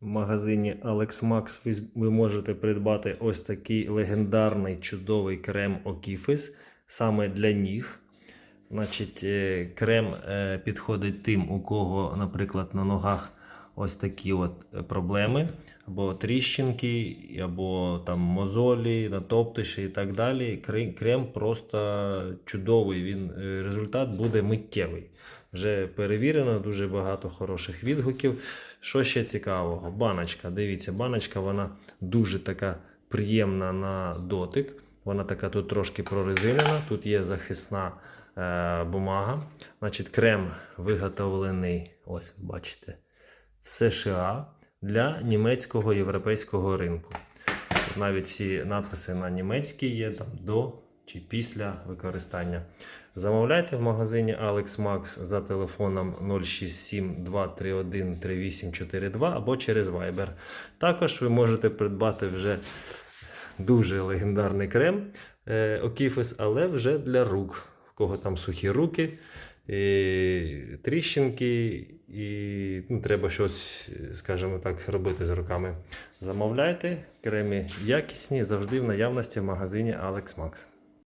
В магазині Alex Max ви, можете придбати ось такий легендарний чудовий крем Окіфіс саме для ніг. Значить, е, крем е, підходить тим, у кого, наприклад, на ногах ось такі от е, проблеми, або тріщинки, або там мозолі, натоптиші і так далі. Крем просто чудовий. Він, е, результат буде миттєвий. Вже перевірено, дуже багато хороших відгуків. Що ще цікавого? Баночка. Дивіться, баночка вона дуже така приємна на дотик. Вона така тут трошки прорезинена, тут є захисна е, бумага. Значить, крем виготовлений, ось бачите, в США для німецького європейського ринку. Тут навіть всі надписи на німецькій є там до чи після використання. Замовляйте в магазині Alex Max за телефоном 067 231 3842 або через Viber. Також ви можете придбати вже дуже легендарний крем е, Окіфес, але вже для рук. В кого там сухі руки, і тріщинки, і ну, треба щось, скажімо так, робити з руками. Замовляйте, кремі якісні, завжди в наявності в магазині Alex Max.